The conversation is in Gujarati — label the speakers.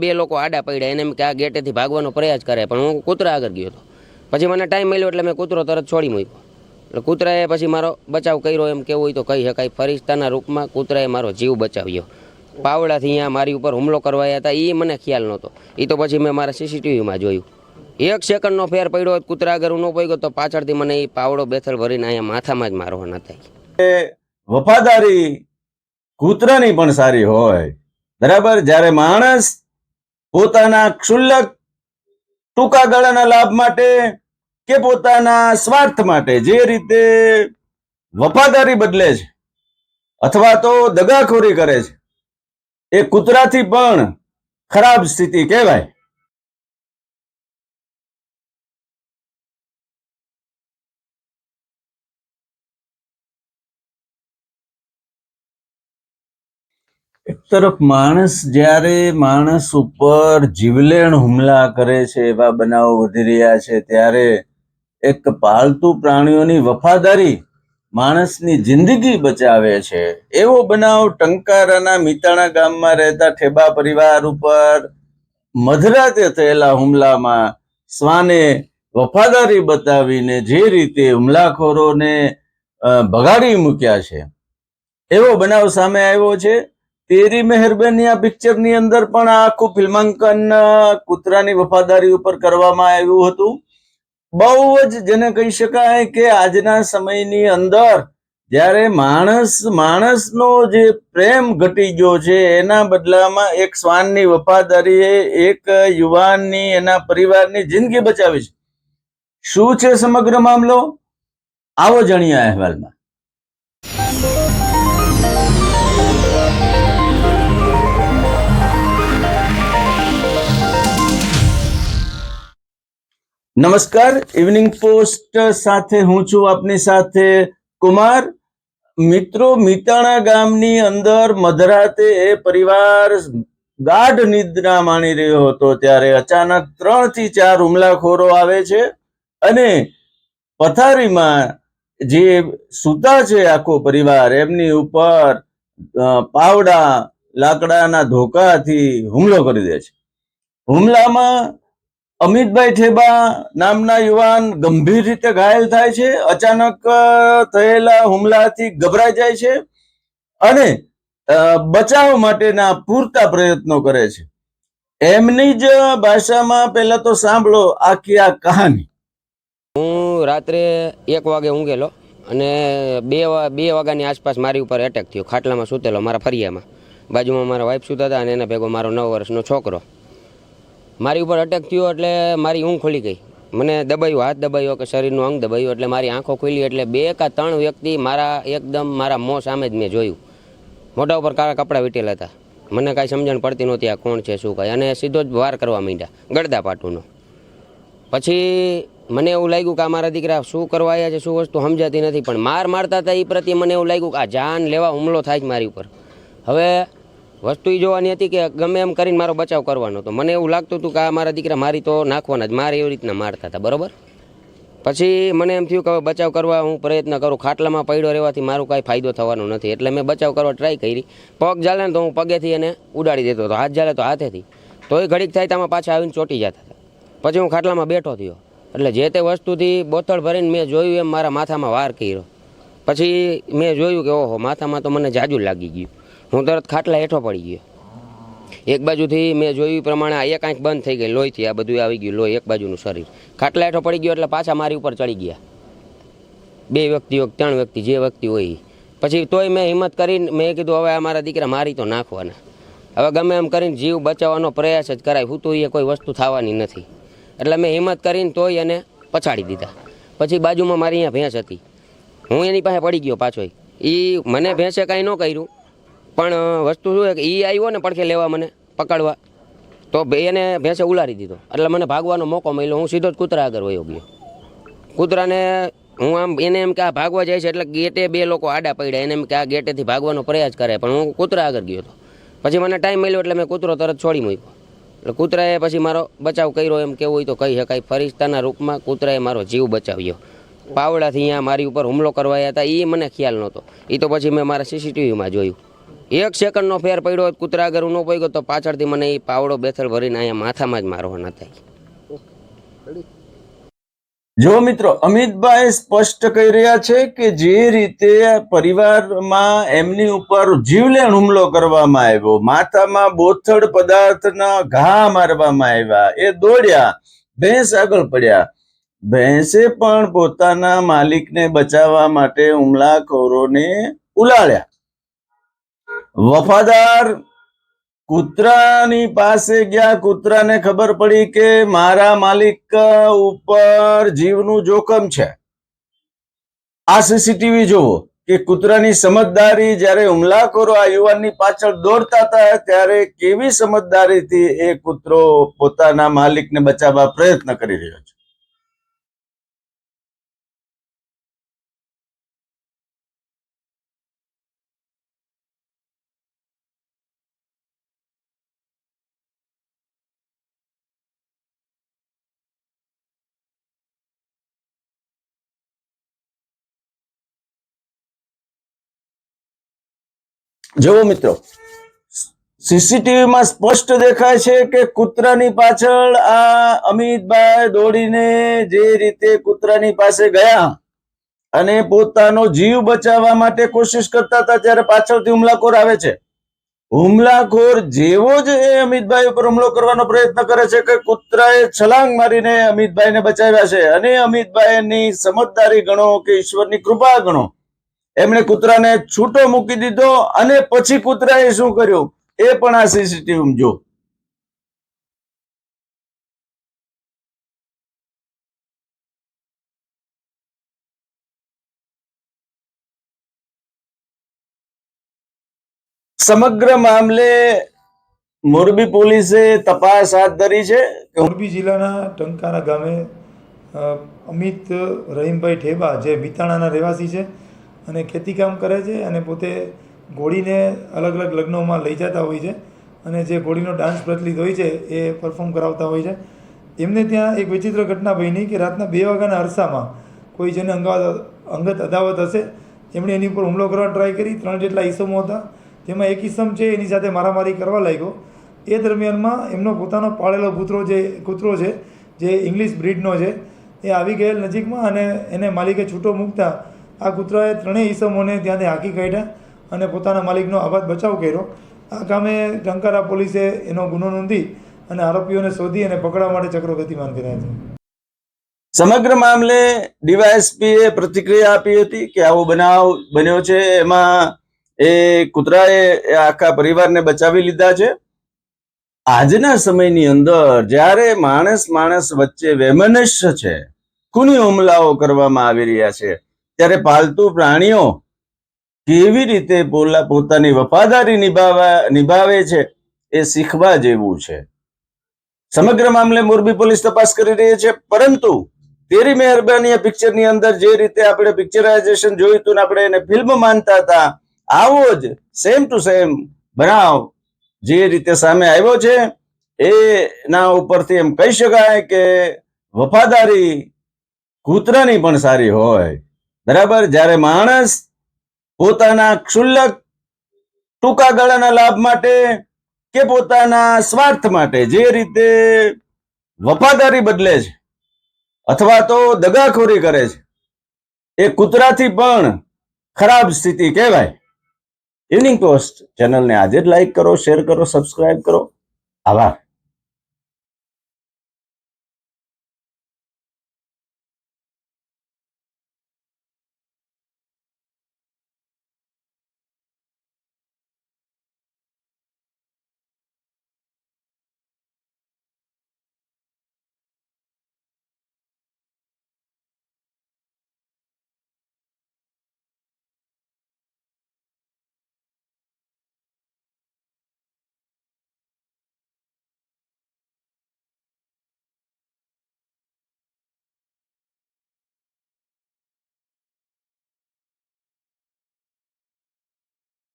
Speaker 1: બે લોકો આડા પડ્યા, એને એમ કે આ ગેટેથી ભાગવાનો પ્રયાસ કરે પણ હું કૂતરા આગળ ગયો હતો. પછી મને ટાઈમ મળ્યો એટલે મેં કૂતરો તરત છોડી મૂક્યો. એટલે કૂતરાએ પછી મારો બચાવ કર્યો, એમ કેવું હોય તો કહી શકાય. ફરિશ્તાના રૂપમાં કૂતરાએ મારો જીવ બચાવ્યો. પાવડાથી અહીંયા મારી ઉપર હુમલો કરવાયા હતા એ મને ખ્યાલ નહોતો. એ તો પછી મેં મારા સીસીટીવીમાં જોયું. એક સેકન્ડનો ફેર પડ્યો હોત, કૂતરા આગળ હું ન પડ્યો તો પાછળથી મને એ પાવડો બેથલ ભરીને અહીંયા માથામાં જ મારવાના થાય
Speaker 2: વફાદારી કૂતરાની પણ સારી હોય. બરાબર? જ્યારે માણસ પોતાના ક્ષુલ્લક ટૂંકા ગાળાના લાભ માટે કે પોતાના સ્વાર્થ માટે જે રીતે વફાદારી બદલે છે અથવા તો દગાખોરી કરે છે એ કૂતરાથી પણ ખરાબ સ્થિતિ કહેવાય. એક તરફ માણસ જ્યારે માણસ ઉપર જીવલેણ હુમલા કરે છે, એવા બનાવો વધી રહ્યા છે, ત્યારે એક પાલતુ પ્રાણીઓની વફાદારી માણસની જિંદગી બચાવે છે. એવો બનાવ ટંકારાના મિતાણા ગામમાં રહેતા ઠેબા પરિવાર ઉપર મધરાતે થયેલા હુમલામાં શ્વાને વફાદારી બતાવીને જે રીતે હુમલાખોરોને ભગાડી મૂક્યા છે. એવો બનાવ સામે આવ્યો છે. તેરી મહેરબાની આ પિક્ચરની અંદર પણ આખું ફિલ્માંકન કૂતરાની વફાદારી ઉપર કરવામાં આવ્યું હતું. બહુ જ જેને કહી શકાય કે આજના સમયની અંદર જ્યારે માણસ, માણસનો જે પ્રેમ ઘટી ગયો છે, એના બદલામાં એક શ્વાનની વફાદારીએ એક યુવાનની, એના પરિવારની જિંદગી બચાવી છે. શું છે સમગ્ર મામલો? આવો જાણીએ અહેવાલમાં. નમસ્કાર ઇવનિંગ પોસ્ટ સાથે હું છું આપની સાથે કુમાર. મિત્રો, મિતાણા ગામની અંદર મધરાતે એ પરિવાર ગાઢ નિદ્રા માણી રહ્યો હતો ત્યારે અચાનક ત્રણથી ચાર હુમલાખોરો આવે છે અને પથારીમાં જે સૂતા છે આખો પરિવાર, એમની ઉપર પાવડા, લાકડાના ધોકાથી હુમલો કરી દે છે. હુમલામાં અમિતભાઈ ઠેબા નામના યુવાન ગંભીર રીતે ઘાયલ થાય છે. અચાનક થયેલા હુમલાથી ગભરાઈ જાય છે અને બચાવ માટેના પૂરતા પ્રયત્નો કરે છે. એમની જ ભાષામાં પહેલા તો સાંભળો આખી આ કહાની.
Speaker 1: હું રાત્રે એક વાગે ઊંઘેલો અને બે બે વાગ્યાની આસપાસ મારી ઉપર એટેક થયો. ખાટલામાં સૂતેલો મારા ફરિયામાં. બાજુમાં મારા વાઈફ સૂતા હતા અને એના ભેગો મારો નવ વર્ષનો છોકરો. મારી ઉપર અટેક થયો એટલે મારી ઊંઘ ખુલી ગઈ. મને દબાયું, હાથ દબાયો કે શરીરનું અંગ દબાયું એટલે મારી આંખો ખુલી એટલે બે કા ત્રણ વ્યક્તિ મારા એકદમ મારા મોં સામે જ મેં જોયું. મોઢા ઉપર કાળા કપડાં વીટેલા હતા. મને કાંઈ સમજણ પડતી નહોતી આ કોણ છે, શું કાંઈ. અને સીધો જ વાર કરવા માંડ્યા ગળદા પાટુનો. પછી મને એવું લાગ્યું કે આ મારા દીકરા શું કરવા આવ્યા છે, શું વસ્તુ સમજાતી નથી, પણ માર મારતા હતા એ પ્રત્યે મને એવું લાગ્યું કે આ જાન લેવા હુમલો થાય છે મારી ઉપર. હવે વસ્તુ એ જોવાની હતી કે ગમે એમ કરીને મારો બચાવ કરવાનો હતો. મને એવું લાગતું હતું કે આ મારા દીકરા મારી તો નાખવાના જ, મારે એવી રીતના મારતા હતા, બરાબર? પછી મને એમ થયું કે હવે બચાવ કરવા હું પ્રયત્ન કરું. ખાટલામાં પડ્યો રહેવાથી મારું કાંઈ ફાયદો થવાનો નથી. એટલે મેં બચાવ કરવા ટ્રાય કરી. પગ જાલે તો હું પગેથી એને ઉડાડી દેતો હતો, હાથ જાલે તો હાથેથી. તો એ ઘડીક થાય તો પાછા આવીને ચોટી જતા હતા. પછી હું ખાટલામાં બેઠો થયો. એટલે જે તે વસ્તુથી બોથળ ભરીને મેં જોયું એમ મારા માથામાં વાર કર્યો. પછી મેં જોયું કે ઓહો, માથામાં તો મને જાજુ લાગી ગયું. હું તરત ખાટલા હેઠો પડી ગયો. એક બાજુથી મેં જોયું પ્રમાણે એક આંખ બંધ થઈ ગઈ, લોહીથી આ બધું આવી ગયું, લોહી એક બાજુનું શરીર. ખાટલા હેઠો પડી ગયો એટલે પાછા મારી ઉપર ચડી ગયા. બે વ્યક્તિઓ, ત્રણ વ્યક્તિ, જે વ્યક્તિ હોય. પછી તોય મેં હિંમત કરીને, મેં કીધું, હવે આ મારા દીકરા મારી તો નાખવાના. હવે ગમે એમ કરીને જીવ બચાવવાનો પ્રયાસ જ કરાય, હું તો એ કોઈ વસ્તુ થવાની નથી. એટલે મેં હિંમત કરીને તોય એને પછાડી દીધા. પછી બાજુમાં મારી અહીંયા ભેંસ હતી. હું એની પાસે પડી ગયો પાછો એ મને ભેંસે કાંઈ ન કર્યું. પણ વસ્તુ શું કે એ આવ્યો ને પડખે લેવા મને, પકડવા. તો એને ભેંસે ઉલારી દીધો. એટલે મને ભાગવાનો મોકો મળ્યો. હું સીધો જ કૂતરા આગળ વયો ગયો. કૂતરાને હું આમ, એને એમ કે આ ભાગવા જાય છે, એટલે ગેટે બે લોકો આડા પડ્યા. એને એમ કે આ ગેટેથી ભાગવાનો પ્રયાસ કરે પણ હું કૂતરા આગળ ગયો હતો પછી મને ટાઈમ મળ્યો એટલે મેં કૂતરો તરત છોડી મૂક્યો. એટલે કૂતરાએ પછી મારો બચાવ કર્યો. એમ કેવું હોય તો કહી શકાય. ફરિશ્તાના રૂપમાં કૂતરાએ મારો જીવ બચાવ્યો. પાવડાથી અહીંયા મારી ઉપર હુમલો કરવાયા હતા. એ મને ખ્યાલ નહોતો. એ તો પછી મેં મારા સીસીટીવીમાં જોયું. એક સેકન્ડનો ફેર પડ્યો કૂતરા આગળ ન પડ્યો તો પાછળથી મને એ પાવડો બેથલ ભરીને અહીંયા માથામાં જ મારવાના થાય.
Speaker 2: જો મિત્રો, અમિતભાઈ સ્પષ્ટ કહી રહ્યા છે કે જે રીતે પરિવારમાં એમની ઉપર જીવલેણ હુમલો કરવામાં આવ્યો, માથામાં બોથડ પદાર્થના ઘા મારવામાં આવ્યા, એ દોડ્યા, ભેંસ આગળ પડ્યા. ભેંસે પણ પોતાના માલિકને બચાવવા માટે હુમલાખોરોને ઉલાળ્યા. વફાદાર કૂતરાની પાસે ગયા. કૂતરાને ખબર પડી કે મારા માલિક ઉપર જીવનું જોખમ છે. આ સીસીટીવી જોવો કે કૂતરાની સમજદારી જ્યારે હુમલાખોરો આ યુવાનની પાછળ દોડતા હતા ત્યારે કેવી સમજદારીથી એ કૂતરો પોતાના માલિકને બચાવવા પ્રયત્ન કરી રહ્યો છે? જુઓ મિત્રો સીસીટીવી માં સ્પષ્ટ દેખાય છે કે કૂતરાની પાછળ આ અમિતભાઈ દોડીને જે રીતે કૂતરાની પાસે ગયા અને પોતાનો જીવ બચાવવા માટે કોશિશ કરતા હતા ત્યારે પાછળથી હુમલાખોર આવે છે. હુમલાખોર જેવો જ એ અમિતભાઈ ઉપર હુમલો કરવાનો પ્રયત્ન કરે છે કે કૂતરાએ છલાંગ મારીને અમિતભાઈને બચાવ્યા છે. અને અમિતભાઈની સમજદારી ગણો કે ઈશ્વરની કૃપા ગણો. એમણે કૂતરાને છૂટો મૂકી દીધો અને પછી કૂતરાએ શું કર્યું? એ પણ આ સીસીટીવી જો સમગ્ર મામલે મોરબી પોલીસે તપાસ હાથ ધરી છે
Speaker 3: મોરબી જિલ્લાના ટંકારા ગામે અમિત રહીમભાઈ ઠેબા, જે મિતાણાના રહેવાસી છે અને ખેતીકામ કરે છે અને પોતે ઘોડીને અલગ અલગ લગ્નોમાં લઈ જતા હોય છે અને જે ઘોડીનો ડાન્સ પ્રચલિત હોય છે એ પરફોર્મ કરાવતા હોય છે. એમને ત્યાં એક વિચિત્ર ઘટના બની કે રાતના બે વાગ્યાના અરસામાં કોઈ જેને અંગાવત અંગત અદાવત હશે, એમણે એની ઉપર હુમલો કરવા ટ્રાય કરી. ત્રણ જેટલા ઈસમો હતા, જેમાં એક ઈસમ છે એની સાથે મારામારી કરવા લાગ્યો. એ દરમિયાનમાં એમનો પોતાનો પાળેલો કૂતરો જે, કૂતરો છે, જે ઇંગ્લિશ બ્રીડનો છે, એ આવી ગયેલ નજીકમાં અને એને માલિકે છૂટો મૂકતા આ કૂતરાએ ત્રણેય ઈસમોને ત્યાંથી હાંકી કાઢ્યા અને પોતાના માલિકનો આબાદ બચાવ કર્યો. આ કામે ટંકારા પોલીસે એનો ગુનો નોંધી અને આરોપીઓને શોધી અને પકડવા માટે ચક્રો ગતિમાન કર્યા છે.
Speaker 2: સમગ્ર મામલે ડીવાયએસપી એ પ્રતિક્રિયા આપી હતી કે આવો બનાવ બન્યો છે. એમાં એ કૂતરાએ આખા પરિવારને બચાવી લીધા છે. આજના સમયની અંદર જ્યારે માણસ માણસ વચ્ચે વેમનસ્ય છે, ખૂની હુમલાઓ કરવામાં આવી રહ્યા છે ત્યારે પાલતુ પ્રાણીઓ કેવી રીતે પોતાની વફાદારી નિભાવવા નિભાવે છે એ શીખવા જેવું છે. સમગ્ર મામલે મોરબી પોલીસ તપાસ કરી રહી છે, પરંતુ તેરી મહેરબાની આ પિક્ચરની અંદર જે રીતે આપણે પિક્ચરાઇઝેશન જોયું હતું ને આપણે એને ફિલ્મ માનતા હતા, આવો જ સેમ ટુ સેમ બનાવ જે રીતે સામે આવ્યો છે એના ઉપરથી એમ કહી શકાય કે વફાદારી કૂતરાની પણ સારી હોય. બરાબર? જ્યારે માણસ પોતાના ક્ષુલ્લક ટૂંકા ગાળાના લાભ માટે કે પોતાના સ્વાર્થ માટે જે રીતે વફાદારી બદલે છે અથવા તો દગાખોરી કરે છે, એ કૂતરાથી પણ ખરાબ સ્થિતિ કહેવાય. ઇવનિંગ પોસ્ટ ચેનલને આજે જ લાઈક કરો શેર કરો સબસ્ક્રાઇબ કરો. આભાર.